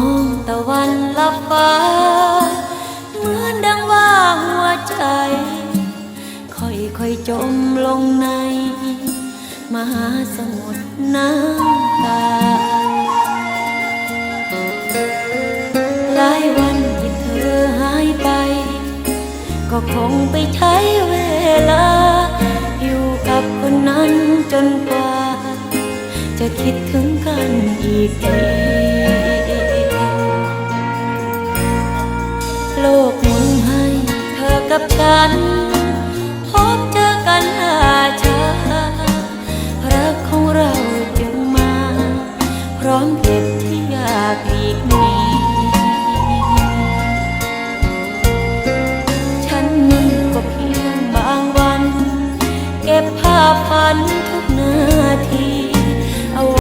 องตะวันลับฟ้า เหมือนดังว่าหัวใจ ค่อยค่อยจมลงใน มหาสมุทรน้ำตา หลายวันที่เธอหายไป ก็คงไปใช้เวลา อยู่กับคนนั้นจนกว่า จะคิดถึงกันอีกที กับกัน พบเจอกันอาชารักของเราจึงมา พร้อมเหตุที่อยากหลีกหนีฉันมันก็เพียงบางวัน เก็บภาพฝันทุกนา